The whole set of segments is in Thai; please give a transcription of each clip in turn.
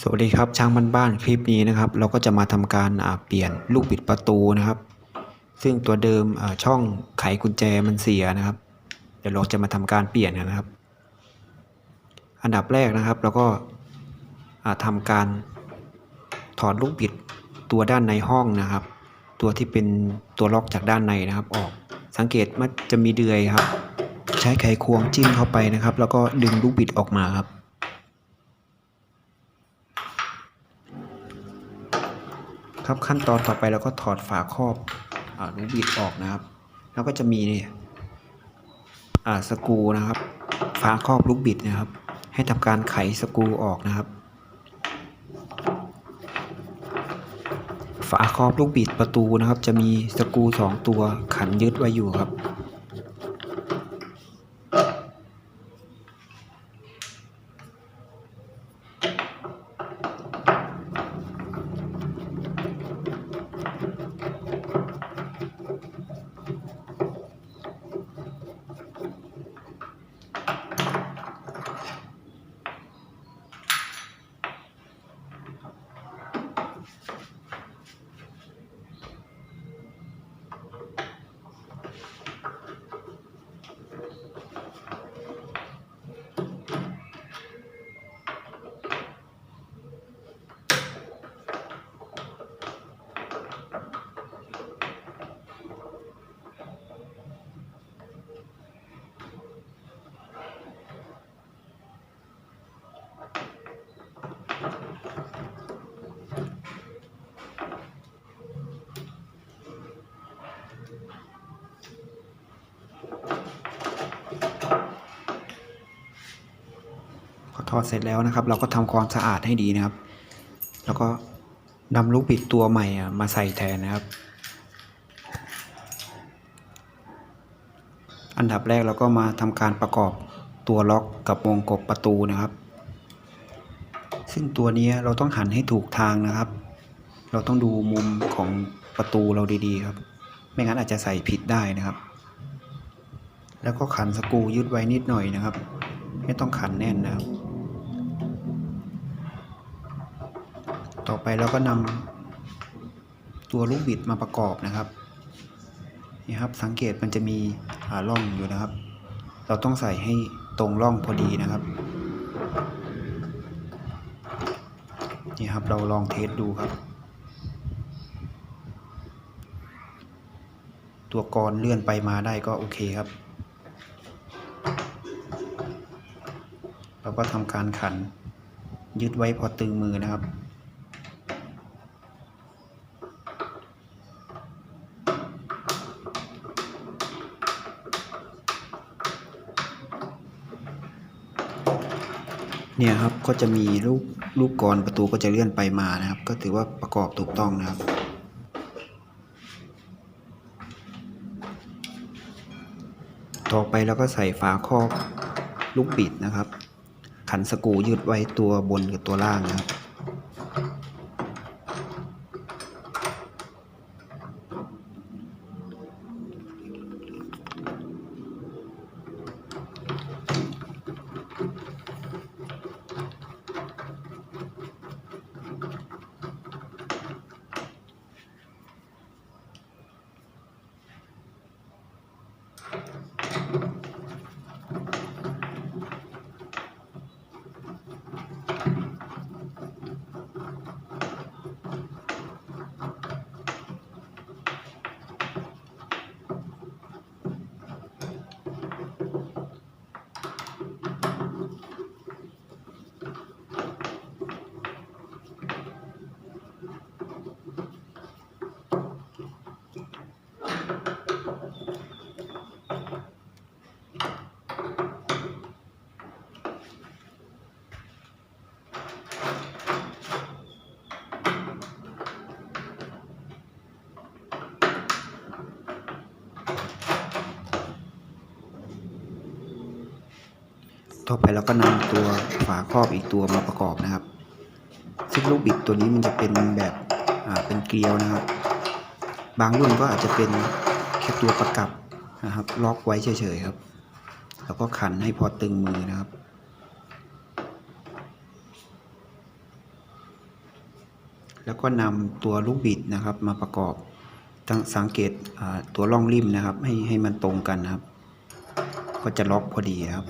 สวัสดีครับช่างบ้านๆคลิปนี้นะครับ เราก็จะมาทำการเปลี่ยนลูกบิดประตูนะครับ ซึ่งตัวเดิมช่องไขกุญแจมันเสียนะครับ เดี๋ยวเราจะมาทำการเปลี่ยนกันนะครับ อันดับแรกนะครับเราก็อ่าทำการถอดลูกบิดตัวด้านในห้องนะครับ ตัวที่เป็นตัวล็อกจากด้านในนะครับ ออกสังเกตมันจะมีเดือยครับ ใช้ไขควงจิ้มเข้าไปนะครับ แล้วก็ดึงลูกบิดออกมาครับ ครับขั้นตอนต่อไปเราก็ถอดฝาครอบอาลูกบิดออกนะครับ แล้วก็จะมีเนี่ยสกูนะครับ ฝาครอบลูกบิดนะครับ ให้ทำการไขสกูออกนะครับ ฝาครอบลูกบิดประตูนะครับ จะมีสกูสองตัวขันยึดไว้อยู่ครับ พอทอดเสร็จแล้วนะครับ เราก็ทำความสะอาดให้ดีนะครับ แล้วก็นำลูกบิดตัวใหม่มาใส่แทนนะครับ อันดับแรกเราก็มาทำการประกอบตัวล็อกกับวงกบประตูนะครับ ซึ่งตัวนี้เราต้องหันให้ถูกทางนะครับ เราต้องดูมุมของประตูเราดีๆครับ ไม่งั้นอาจจะใส่ผิดได้นะครับ แล้วก็ขันสกูยึดไว้นิดหน่อยนะครับ ไม่ต้องขันแน่นนะครับ ต่อไปเราก็นำตัวลูกบิดมาประกอบนะครับนี่ครับสังเกตมันจะมีอ่าร่องอยู่นะครับ เราต้องใส่ให้ตรงร่องพอดีนะครับนี่ครับเราลองเทสดูครับ ตัวกรเลื่อนไปมาได้ก็โอเคครับ เราก็ทำการขันยึดไว้พอตึงมือนะครับ เนี่ยครับก็จะมีลูกลูกกรประตูก็จะเลื่อนไปมานะครับ ก็ถือว่าประกอบถูกต้องนะครับ ต่อไปเราก็ใส่ฝาครอบลูกปิดนะครับ ขันสกูยืดไว้ตัวบนกับตัวล่างนะครับ ต่อไปเราก็นำตัวฝาครอบอีกตัวมาประกอบนะครับ ซึ่งลูกบิดตัวนี้มันจะเป็นแบบเป็นเกลียวนะครับ บางรุ่นก็อาจจะเป็นแค่ตัวประกับนะครับล็อกไว้เฉยๆครับ แล้วก็ขันให้พอตึงมือนะครับแล้วก็นำตัวลูกบิดนะครับมาประกอบตั้งสังเกตตัวร่องริมนะครับ ให้ให้มันตรงกันนะครับ ก็จะล็อกพอดีครับ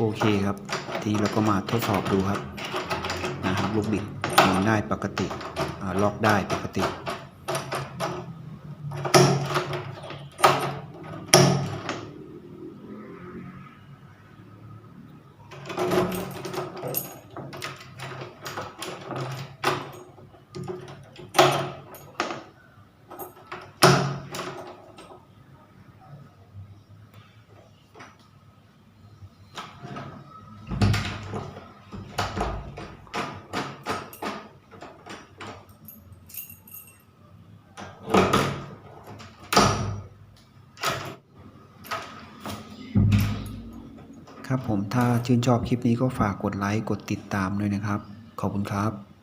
โอเคครับ ทีเราก็มาทดสอบดูครับนะครับลูกบิดทำได้ปกติล็อกได้ปกติ ครับผมถ้าชื่นชอบคลิปนี้ก็ฝากกดไลค์กดติดตามด้วยนะครับ ขอบคุณครับ